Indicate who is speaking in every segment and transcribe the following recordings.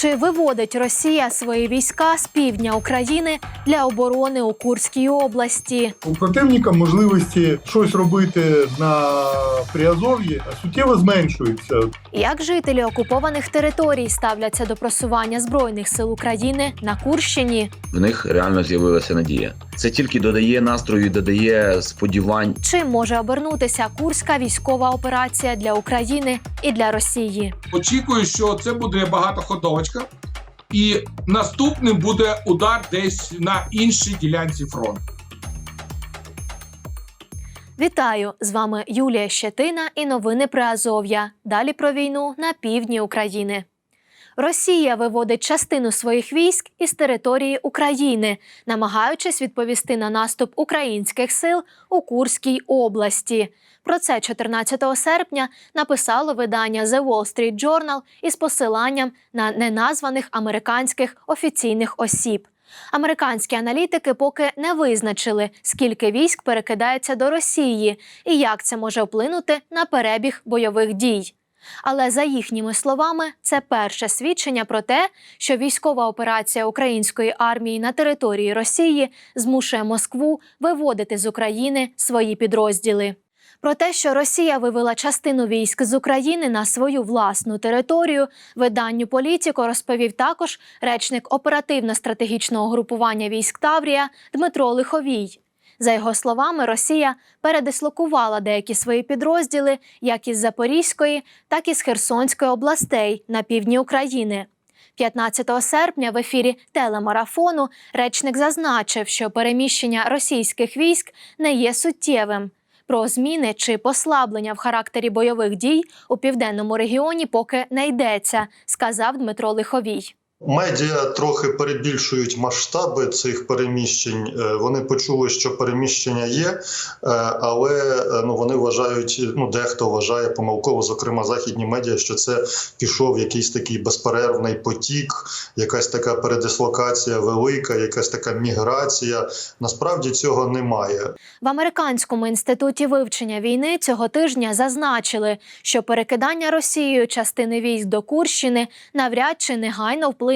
Speaker 1: Чи виводить Росія свої війська з півдня України для оборони у Курській області?
Speaker 2: У противника можливості щось робити на Приазов'ї суттєво зменшуються.
Speaker 1: Як жителі окупованих територій ставляться до просування збройних сил України на Курщині?
Speaker 3: в них реально з'явилася надія. Це тільки додає настрою, додає сподівань.
Speaker 1: Чим може обернутися курська військова операція для України і для Росії?
Speaker 4: Очікую, що це буде багатоходовочка, і наступним буде удар десь на іншій ділянці фронту.
Speaker 1: Вітаю! З вами Юлія Щетина і новини про Азов'я. Далі про війну на півдні України. Росія виводить частину своїх військ із території України, намагаючись відповісти на наступ українських сил у Курській області. Про це 14 серпня написало видання The Wall Street Journal із посиланням на неназваних американських офіційних осіб. Американські аналітики поки не визначили, скільки військ перекидається до Росії і як це може вплинути на перебіг бойових дій. Але за їхніми словами, це перше свідчення про те, що військова операція української армії на території Росії змушує Москву виводити з України свої підрозділи. Про те, що Росія вивела частину військ з України на свою власну територію, виданню Політіко розповів також речник оперативно-стратегічного групування військ Таврія Дмитро Лиховій. За його словами, Росія передислокувала деякі свої підрозділи як із Запорізької, так і з Херсонської областей на півдні України. 15 серпня в ефірі телемарафону речник зазначив, що переміщення російських військ не є суттєвим. Про зміни чи послаблення в характері бойових дій у південному регіоні поки не йдеться, сказав Дмитро Лиховій.
Speaker 5: Медіа трохи перебільшують масштаби цих переміщень. Е, Вони почули, що переміщення є, е, але е, ну вони вважають. Ну дехто вважає помилково, зокрема західні медіа, що це пішов якийсь такий безперервний потік, якась така передислокація велика, якась така міграція. Насправді цього немає.
Speaker 1: В американському інституті вивчення війни цього тижня зазначили, що перекидання Росією частини військ до Курщини навряд чи негайно вплине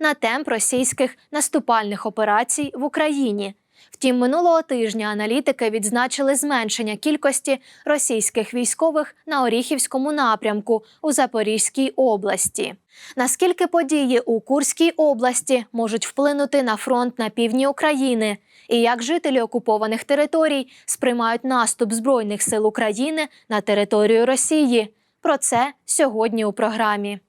Speaker 1: на темп російських наступальних операцій в Україні. Втім, минулого тижня аналітики відзначили зменшення кількості російських військових на Оріхівському напрямку у Запорізькій області. Наскільки події у Курській області можуть вплинути на фронт на півдні України, і як жителі окупованих територій сприймають наступ збройних сил України на територію Росії? Про це сьогодні у програмі.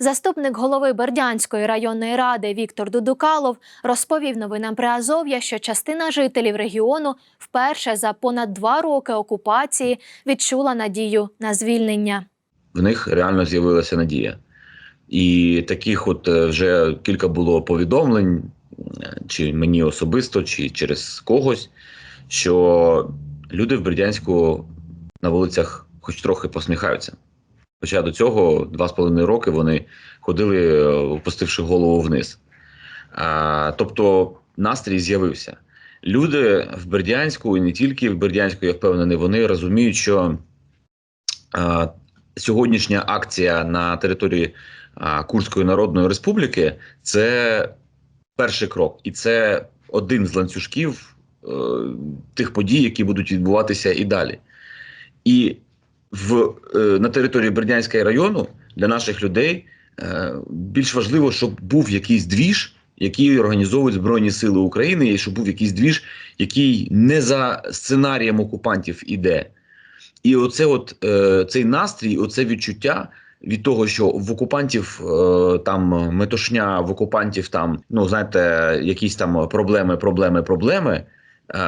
Speaker 1: Заступник голови Бердянської районної ради Віктор Дудукалов розповів новинам Приазов'я, що частина жителів регіону вперше за понад два роки окупації відчула надію на звільнення.
Speaker 3: В них реально з'явилася надія. І таких, от е, вже кілька було повідомлень, е, чи мені особисто, чи через когось, що люди в Бердянську на вулицях хоч трохи посміхаються. Хоча до цього два з половиною роки вони ходили, е, опустивши голову вниз. А, тобто настрій з'явився. Люди в Бердянську, і не тільки в Бердянську, я впевнений, вони розуміють, що а, сьогоднішня акція на території а, Курської Народної Республіки це перший крок, і це один з ланцюжків е, тих подій, які будуть відбуватися і далі. І в, е, на території Бердянського району для наших людей е, більш важливо, щоб був якийсь двіж, який організовують Збройні Сили України, і щоб був якийсь двіж, який не за сценарієм окупантів іде. І оце от е, цей настрій, оце відчуття від того, що в окупантів там метушня, в окупантів там, ну знаєте, якісь там проблеми, проблеми, проблеми.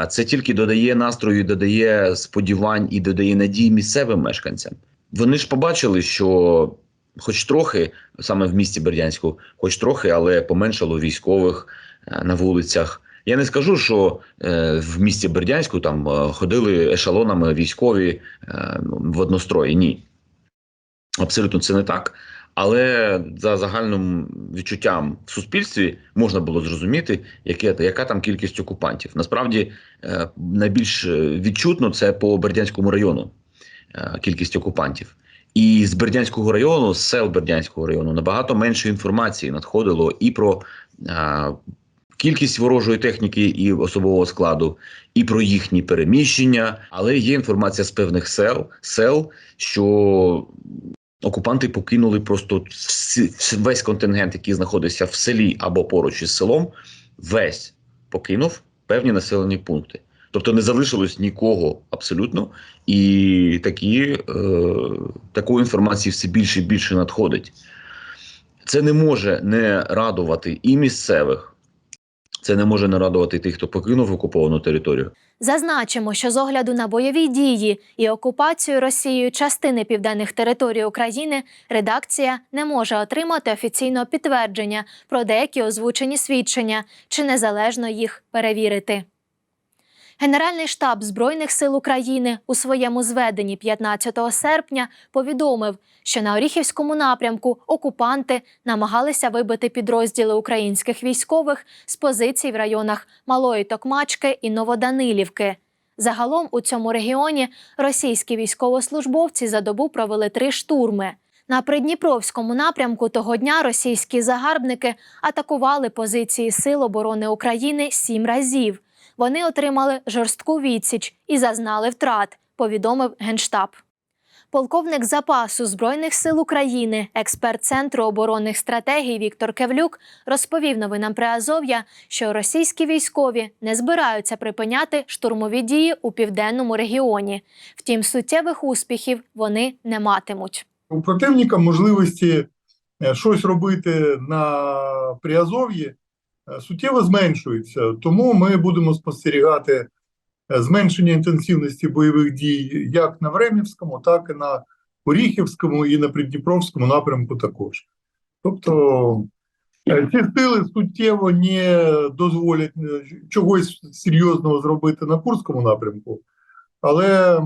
Speaker 3: Це тільки додає настрою, додає сподівань і додає надій місцевим мешканцям. Вони ж побачили, що, хоч трохи, саме в місті Бердянську, хоч трохи, але поменшало військових е, на вулицях. Я не скажу, що е, в місті Бердянську там е, ходили ешелонами військові в однострої. Ні. Абсолютно це не так. Але за загальним відчуттям в суспільстві можна було зрозуміти, яке, яка там кількість окупантів. Насправді е, найбільш е, відчутно це по Бердянському району е, кількість окупантів. І з Бердянського району, з сел Бердянського району, набагато менше інформації надходило і про а, кількість ворожої техніки і особового складу, і про їхні переміщення. Але є інформація з певних сел, сел що окупанти покинули просто всі, весь контингент, який знаходився в селі або поруч із селом, весь покинув певні населені пункти. Тобто не залишилось нікого абсолютно, і такі, е, такої інформації все більше і більше надходить. Це не може не радувати і місцевих, це не може нарадувати тих, хто покинув окуповану територію.
Speaker 1: Зазначимо, що з огляду на бойові дії і окупацію Росією частини південних територій України редакція не може отримати офіційного підтвердження про деякі озвучені свідчення чи незалежно їх перевірити. Генеральний штаб Збройних сил України у своєму зведенні 15 серпня повідомив, що на Оріхівському напрямку окупанти намагалися вибити підрозділи українських військових з позицій в районах Малої Токмачки і Новоданилівки. Загалом у цьому регіоні російські військовослужбовці за добу провели три штурми. На Придніпровському напрямку того дня російські загарбники атакували позиції Сил оборони України сім разів. Вони отримали жорстку відсіч і зазнали втрат, повідомив Генштаб. Полковник запасу Збройних сил України, експерт Центру оборонних стратегій Віктор Кевлюк розповів новинам Приазов'я, що російські військові не збираються припиняти штурмові дії у південному регіоні. Втім, суттєвих успіхів вони не матимуть.
Speaker 2: У противника можливості е, щось робити на Приазов'ї суттєво зменшуються. Тому ми будемо спостерігати е, зменшення інтенсивності бойових дій як на Времівському, так і на Оріхівському і на Придніпровському напрямку також. Тобто е, ці сили суттєво не дозволять е, чогось серйозного зробити на Курському напрямку, але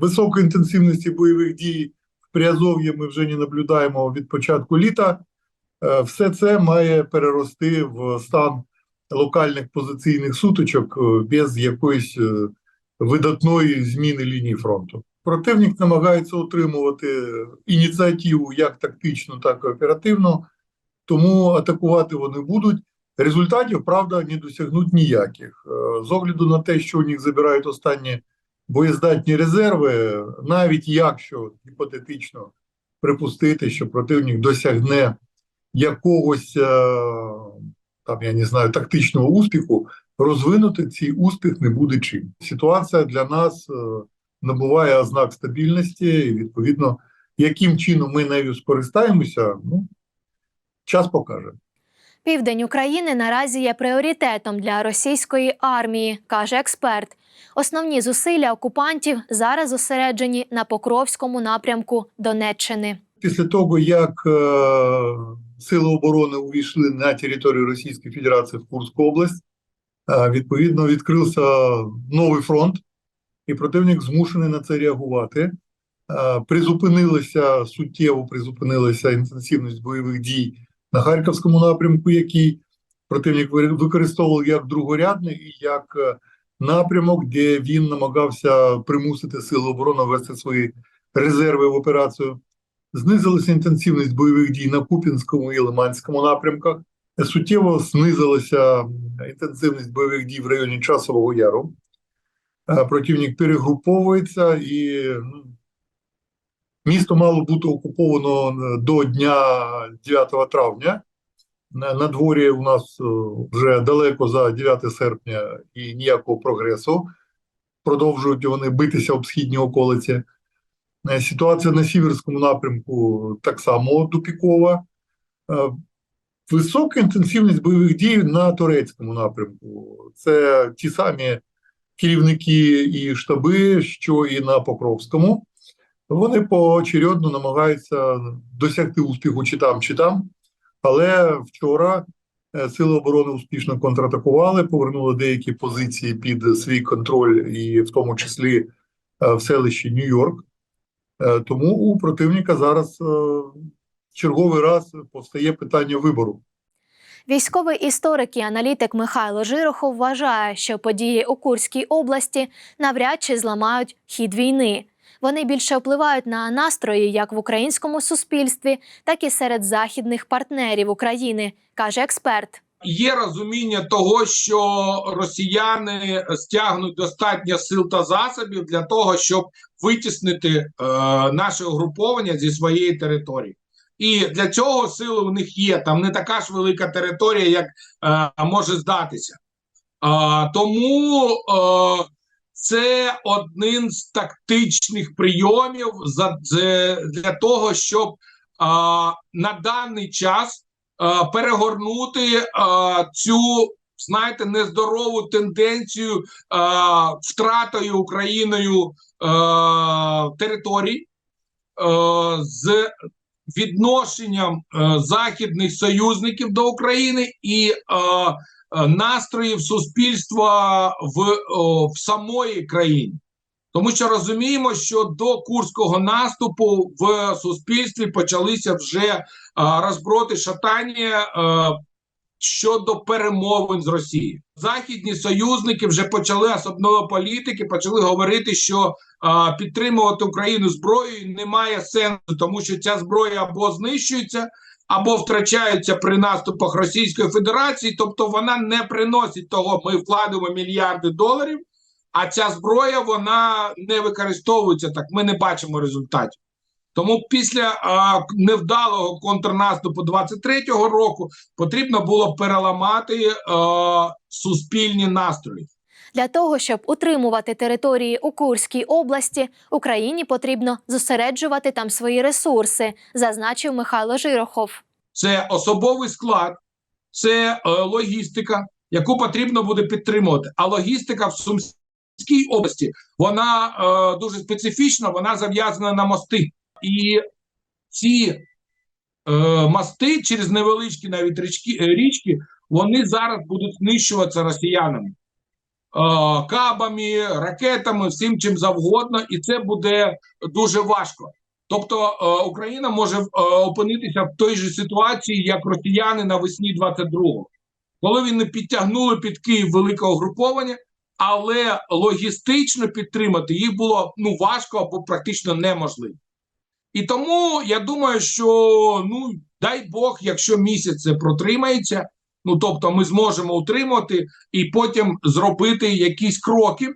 Speaker 2: високої інтенсивності бойових дій в Приазов'ї ми вже не наблюдаємо від початку літа. Е, Все це має перерости в стан локальних позиційних сутичок е, без якоїсь е, видатної зміни лінії фронту. Противник намагається отримувати ініціативу як тактичну, так і оперативну, тому атакувати вони будуть. Результатів, правда, не досягнуть ніяких. З огляду на те, що у них забирають останні боєздатні резерви, навіть якщо гіпотетично припустити, що противник досягне якогось е, там, я не знаю, тактичного успіху, розвинути цей успіх не буде чим. Ситуація для нас е, набуває ознак стабільності, і відповідно, яким чином ми нею скористаємося, ну час покаже.
Speaker 1: Південь України наразі є пріоритетом для російської армії, каже експерт. Основні зусилля окупантів зараз зосереджені на Покровському напрямку Донеччини.
Speaker 2: Після того, як е, Сили оборони увійшли на територію Російської Федерації в Курську область, е, відповідно відкрився новий фронт, і противник змушений на це реагувати. Е, призупинилася суттєво призупинилася інтенсивність бойових дій на Харківському напрямку, який противник використовував як другорядний і як е, напрямок, де він намагався примусити Сили оборони вести свої резерви в операцію. Знизилася інтенсивність бойових дій на Куп'янському і Лиманському напрямках. Суттєво знизилася інтенсивність бойових дій в районі Часового Яру. Е, Противник перегруповується і ну, місто мало бути окуповано е, до дня 9 травня. На, дворі у нас е, вже далеко за 9 серпня і ніякого прогресу. Продовжують вони битися об східні околиці. Е, Ситуація на Сіверському напрямку так само тупікова. Е, Висока інтенсивність бойових дій на турецькому напрямку. Це ті самі керівники і штаби, що і на Покровському. Вони поочередно намагаються досягти успіху чи там, чи там. Але вчора е, Сили оборони успішно контратакували, повернули деякі позиції під свій контроль, і в тому числі в селищі Нью-Йорк. Е, Тому у противника зараз е, черговий раз постає питання вибору.
Speaker 1: Військовий історик і аналітик Михайло Жирохов вважає, що події у Курській області навряд чи зламають хід війни. Вони більше впливають на настрої як в українському суспільстві, так і серед західних партнерів України, каже експерт.
Speaker 4: Є розуміння того, що росіяни стягнуть достатньо сил та засобів для того, щоб витіснити е, наше угруповання зі своєї території. І для цього сили у них є. Там не така ж велика територія, як е, може здатися. Е, тому е, це один з тактичних прийомів за, для того, щоб е, на даний час перегорнути е, цю, знаєте, нездорову тенденцію е, втратою Україною е, територій е, з відношенням е, західних союзників до України і е, е, настроїв суспільства в, в самої країні. Тому що розуміємо, що до курського наступу в суспільстві почалися вже е, розброти шатання е, щодо перемовин з Росією. Західні союзники вже почали особливо політики, почали говорити, що е, підтримувати Україну зброєю немає сенсу, тому що ця зброя або знищується, або втрачається при наступах Російської Федерації, тобто вона не приносить того. Ми вкладемо мільярди доларів. А ця зброя вона не використовується так. Ми не бачимо результатів. Тому після а, невдалого контрнаступу 23-го року потрібно було переламати а, суспільні настрої.
Speaker 1: Для того, щоб утримувати території у Курській області, Україні потрібно зосереджувати там свої ресурси, зазначив Михайло Жирохов.
Speaker 4: Це особовий склад, це е, логістика, яку потрібно буде підтримувати. А логістика в Сумській області вона е, дуже специфічна, вона зав'язана на мости. І ці е, мости через невеличкі навіть річки, е, річки, вони зараз будуть знищуватися росіянами. Е, кабами, ракетами, всім чим завгодно, і це буде дуже важко. Тобто е, Україна може е, опинитися в той же ситуації, як росіяни навесні 22-го, коли вони підтягнули під Київ велике угруповання, але логістично підтримати їх було ну важко або практично неможливо. І тому я думаю, що ну дай Бог, якщо місяць це протримається, ну тобто ми зможемо утримати і потім зробити якісь кроки.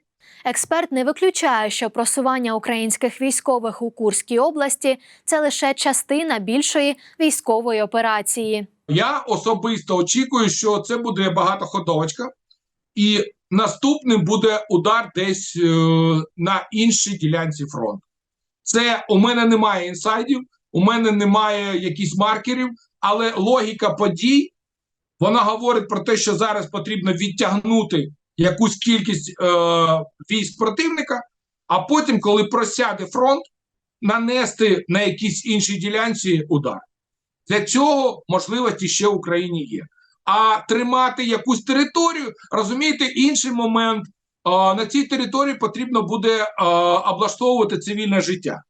Speaker 1: Експерт не виключає, що просування українських військових у Курській області це лише частина більшої військової операції.
Speaker 4: Я особисто очікую, що це буде багатоходовочка, і наступним буде удар десь е, на іншій ділянці фронту. Це у мене немає інсайдів, у мене немає якихось маркерів, але логіка подій вона говорить про те, що зараз потрібно відтягнути якусь кількість е, військ противника, а потім, коли просяде фронт, нанести на якійсь іншій ділянці удар. Для цього можливості ще в Україні є. А тримати якусь територію, розумієте, інший момент на цій території потрібно буде облаштовувати цивільне життя.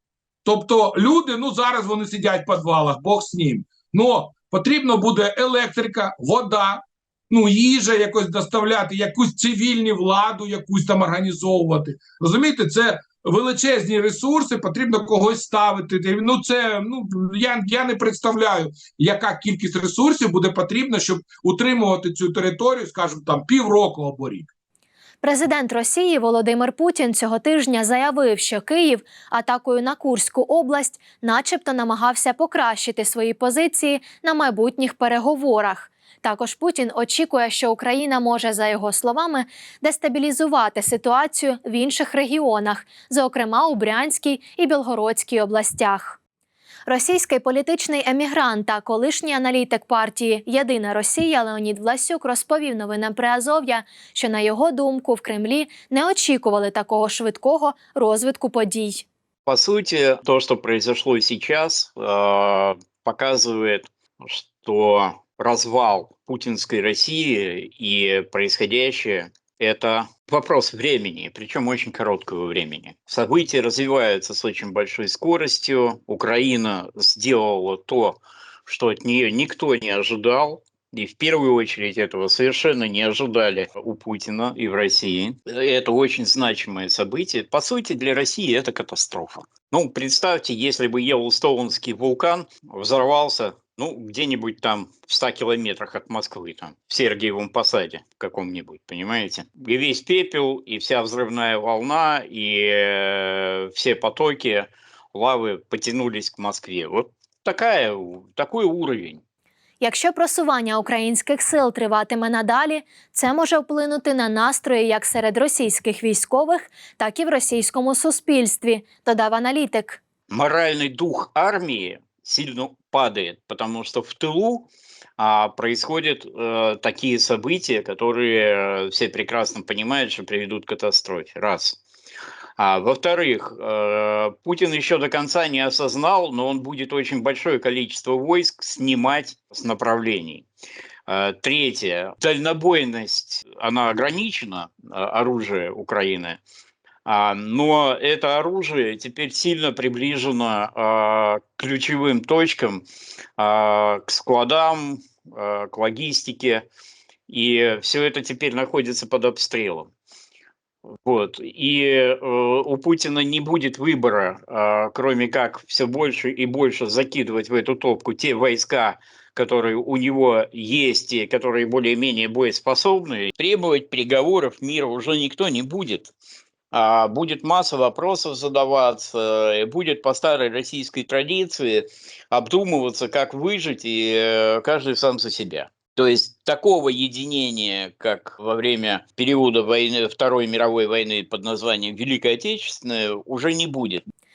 Speaker 4: Тобто люди, ну зараз вони сидять в підвалах, Бог з ним. Но потрібно буде електрика, вода, ну їжа якось доставляти, якусь цивільну владу, якусь там організовувати. Розумієте, це величезні ресурси, потрібно когось ставити. Ну це ну я, я не представляю, яка кількість ресурсів буде потрібна, щоб утримувати цю територію, скажімо, там півроку або рік.
Speaker 1: Президент Росії Володимир Путін цього тижня заявив, що Київ атакою на Курську область, начебто, намагався покращити свої позиції на майбутніх переговорах. Також Путін очікує, що Україна може, за його словами, дестабілізувати ситуацію в інших регіонах, зокрема у Брянській і Білгородській областях. Російський політичний емігрант та колишній аналітик партії Єдина Росія Леонід Власюк розповів новинам Приазов'я, що на його думку в Кремлі не очікували такого швидкого розвитку подій.
Speaker 6: По сути, то, что произошло сейчас, показывает, что развал путинской России и происходящее – это вопрос времени, причем очень короткого времени. События развиваются с очень большой скоростью. Украина сделала то, что от нее никто не ожидал. И в первую очередь этого совершенно не ожидали у Путина и в России. Это очень значимое событие. По сути, для России это катастрофа. Ну, представьте, если бы Йеллоустоунский вулкан взорвался ну, где-нибудь там в 100 километрах от Москвы, там, в Сергиевом Посаде каком-нибудь, понимаете? И весь пепел, и вся взрывная волна, и э, все потоки лавы потянулись к Москве. Вот такая, такой уровень.
Speaker 1: Якщо просування українських сил триватиме надалі, це може вплинути на настрої як серед російських військових, так і в російському суспільстві, додав аналітик.
Speaker 6: Моральный дух армии сильно падает, потому что в тылу а, происходят э, такие события, которые все прекрасно понимают, что приведут к катастрофе. Раз. А, во-вторых, э, Путин еще до конца не осознал, но он будет очень большое количество войск снимать с направлений. Э, Третье. Дальнобойность, она ограничена, э, оружие Украины. А, Но это оружие теперь сильно приближено а, к ключевым точкам, а, к складам, к логистике. И все это теперь находится под обстрелом. Вот. И э, у Путина не будет выбора, кроме как все больше и больше закидывать в эту топку те войска, которые у него есть и которые более-менее боеспособны. Требовать переговоров мира уже никто не будет будет масса вопросов задаваться, будет по старой российской традиции обдумываться, как выжить, и э, каждый сам за себя. То есть такого единения, как во время периода войны, Второй мировой войны под названием Великая Отечественная, уже не будет.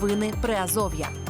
Speaker 7: Новини Приазов'я.